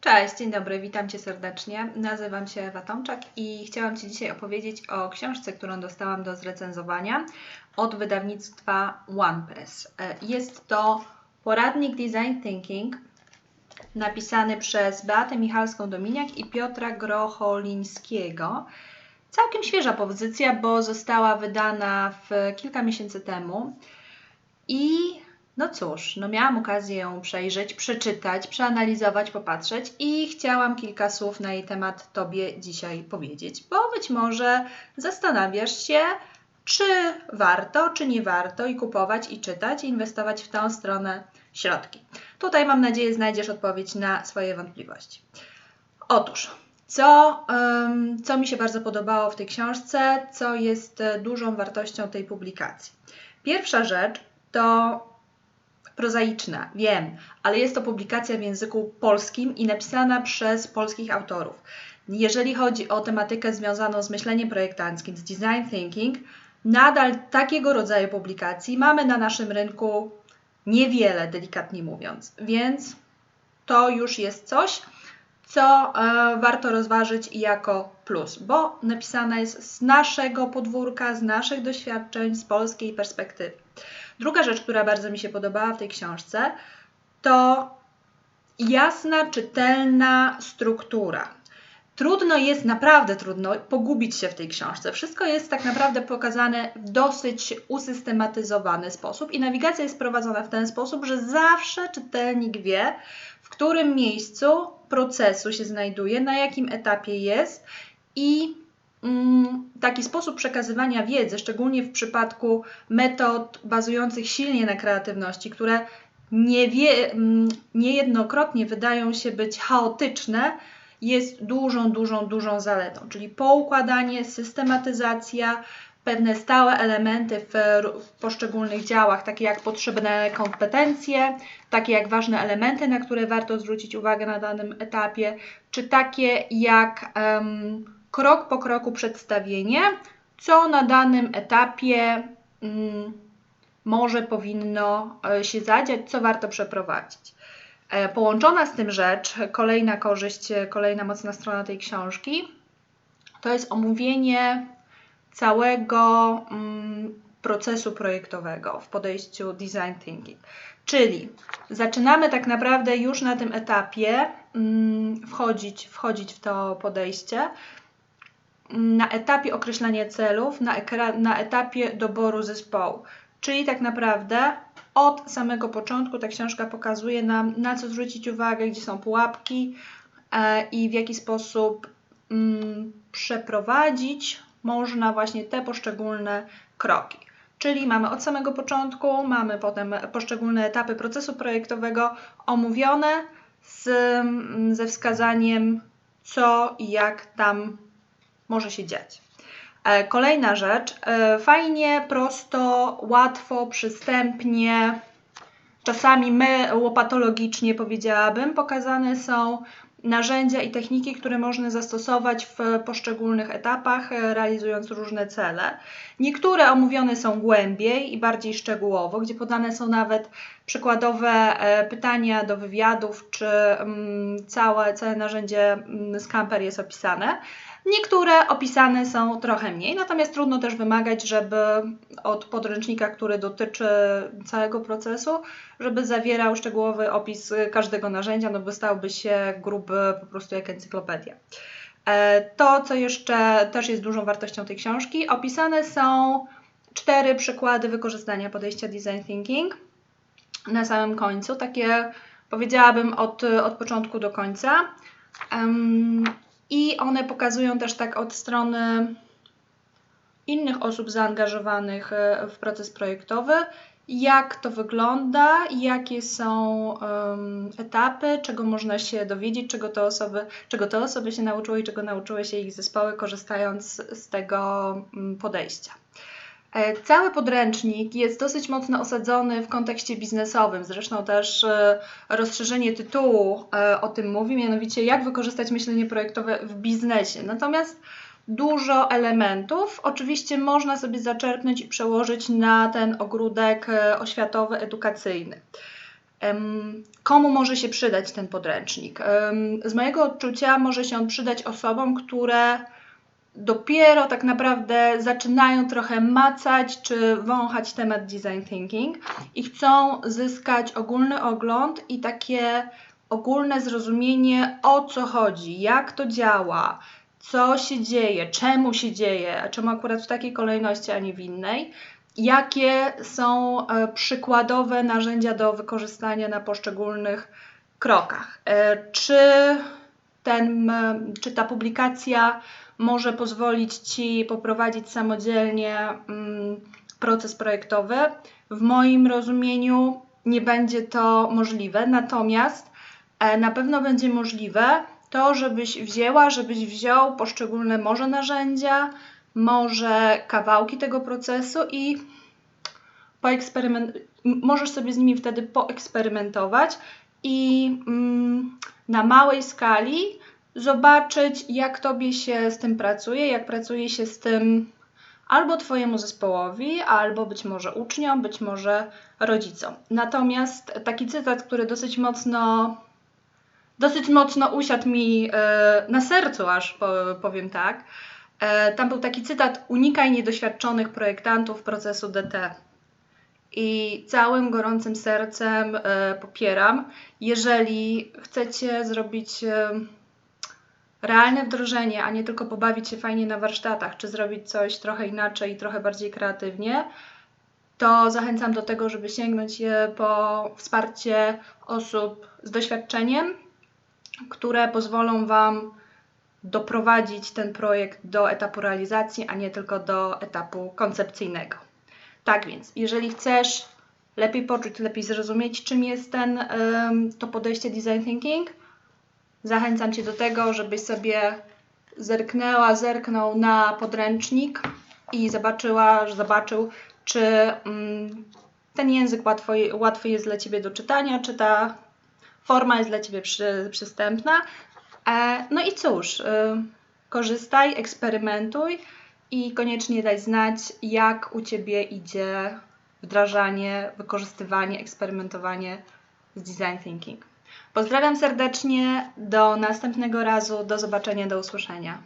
Cześć, dzień dobry, witam Cię serdecznie. Nazywam się Ewa Tomczak i chciałam Ci dzisiaj opowiedzieć o książce, którą dostałam do zrecenzowania od wydawnictwa OnePress. E, Jest to poradnik Design Thinking napisany przez Beatę Michalską-Dominiak i Piotra Grocholińskiego. Całkiem świeża pozycja, bo została wydana w kilka miesięcy temu. I no cóż, no miałam okazję ją przejrzeć, przeczytać, przeanalizować, popatrzeć i chciałam kilka słów na jej temat Tobie dzisiaj powiedzieć, bo być może zastanawiasz się, czy warto, czy nie warto i kupować, i czytać, i inwestować w tę stronę środki. Tutaj mam nadzieję znajdziesz odpowiedź na swoje wątpliwości. Otóż, co, ym, co mi się bardzo podobało w tej książce, co jest e, dużą wartością tej publikacji. Pierwsza rzecz to prozaiczna, wiem, ale jest to publikacja w języku polskim i napisana przez polskich autorów. Jeżeli chodzi o tematykę związaną z myśleniem projektanckim, z design thinking, nadal takiego rodzaju publikacji mamy na naszym rynku niewiele, delikatnie mówiąc, więc to już jest coś, co e, warto rozważyć jako plus, bo napisana jest z naszego podwórka, z naszych doświadczeń, z polskiej perspektywy. Druga rzecz, która bardzo mi się podobała w tej książce, to jasna, czytelna struktura. Trudno jest, naprawdę trudno pogubić się w tej książce. Wszystko jest tak naprawdę pokazane w dosyć usystematyzowany sposób i nawigacja jest prowadzona w ten sposób, że zawsze czytelnik wie, w którym miejscu procesu się znajduje, na jakim etapie jest i taki sposób przekazywania wiedzy, szczególnie w przypadku metod bazujących silnie na kreatywności, które nie wie, mm, niejednokrotnie wydają się być chaotyczne, jest dużą, dużą, dużą zaletą. Czyli poukładanie, systematyzacja, pewne stałe elementy w, w, poszczególnych działach, takie jak potrzebne kompetencje, takie jak ważne elementy, na które warto zwrócić uwagę na danym etapie, czy takie jak um, krok po kroku przedstawienie, co na danym etapie um, może powinno e, się zadziać, co warto przeprowadzić. E, połączona z tym rzecz, kolejna korzyść, kolejna mocna strona tej książki, to jest omówienie całego mm, procesu projektowego w podejściu design thinking. Czyli zaczynamy tak naprawdę już na tym etapie mm, wchodzić, wchodzić w to podejście, na etapie określania celów, na, na etapie doboru zespołu. Czyli tak naprawdę od samego początku ta książka pokazuje nam, na co zwrócić uwagę, gdzie są pułapki e, i w jaki sposób mm, przeprowadzić można właśnie te poszczególne kroki. Czyli mamy od samego początku, mamy potem poszczególne etapy procesu projektowego omówione z, mm, ze wskazaniem, co i jak tam może się dziać. E, kolejna rzecz, e, fajnie, prosto, łatwo, przystępnie, czasami my łopatologicznie powiedziałabym, pokazane są narzędzia i techniki, które można zastosować w poszczególnych etapach, e, realizując różne cele. Niektóre omówione są głębiej i bardziej szczegółowo, gdzie podane są nawet przykładowe pytania do wywiadów, czy mm, całe, całe narzędzie mm, Scamper jest opisane. Niektóre opisane są trochę mniej, natomiast trudno też wymagać, żeby od podręcznika, który dotyczy całego procesu, żeby zawierał szczegółowy opis każdego narzędzia, no bo stałby się gruby po prostu jak encyklopedia. E, to, co jeszcze też jest dużą wartością tej książki, opisane są cztery przykłady wykorzystania podejścia design thinking na samym końcu, takie powiedziałabym od, od początku do końca. I one pokazują też tak od strony innych osób zaangażowanych e, w proces projektowy, jak to wygląda, jakie są um, etapy, czego można się dowiedzieć, czego te, osoby, czego te osoby się nauczyły i czego nauczyły się ich zespoły, korzystając z tego um, podejścia. E, cały podręcznik jest dosyć mocno osadzony w kontekście biznesowym, zresztą też e, rozszerzenie tytułu e, o tym mówi, mianowicie jak wykorzystać myślenie projektowe w biznesie. Natomiast dużo elementów oczywiście można sobie zaczerpnąć i przełożyć na ten ogródek oświatowy, edukacyjny. Komu może się przydać ten podręcznik? Z mojego odczucia może się on przydać osobom, które dopiero tak naprawdę zaczynają trochę macać czy wąchać temat design thinking i chcą zyskać ogólny ogląd i takie ogólne zrozumienie o co chodzi, jak to działa, co się dzieje, czemu się dzieje, a czemu akurat w takiej kolejności, a nie w innej, jakie są e, przykładowe narzędzia do wykorzystania na poszczególnych krokach. E, Czy, ten, czy ta publikacja może pozwolić Ci poprowadzić samodzielnie mm, proces projektowy? W moim rozumieniu nie będzie to możliwe, natomiast e, na pewno będzie możliwe to, żebyś wzięła, żebyś wziął poszczególne może narzędzia, może kawałki tego procesu i poeksperyment... możesz sobie z nimi wtedy poeksperymentować i mm, na małej skali zobaczyć, jak tobie się z tym pracuje, jak pracuje się z tym albo twojemu zespołowi, albo być może uczniom, być może rodzicom. Natomiast taki cytat, który dosyć mocno dosyć mocno usiadł mi e, na sercu, aż po, powiem tak. E, tam był taki cytat: Unikaj niedoświadczonych projektantów procesu DT. I całym gorącym sercem e, popieram. Jeżeli chcecie zrobić realne wdrożenie, a nie tylko pobawić się fajnie na warsztatach, czy zrobić coś trochę inaczej trochę bardziej kreatywnie, to zachęcam do tego, żeby sięgnąć po wsparcie osób z doświadczeniem, które pozwolą Wam doprowadzić ten projekt do etapu realizacji, a nie tylko do etapu koncepcyjnego. Tak więc, jeżeli chcesz lepiej poczuć, lepiej zrozumieć, czym jest ten, to podejście design thinking, zachęcam Cię do tego, żebyś sobie zerknęła, zerknął na podręcznik i zobaczyła, zobaczył, czy mm, ten język łatwo, łatwy jest dla Ciebie do czytania, czy ta forma jest dla Ciebie przy, przystępna. E, no i cóż, y, korzystaj, eksperymentuj i koniecznie daj znać, jak u Ciebie idzie wdrażanie, wykorzystywanie, eksperymentowanie z design thinking. Pozdrawiam serdecznie, do następnego razu, do zobaczenia, do usłyszenia.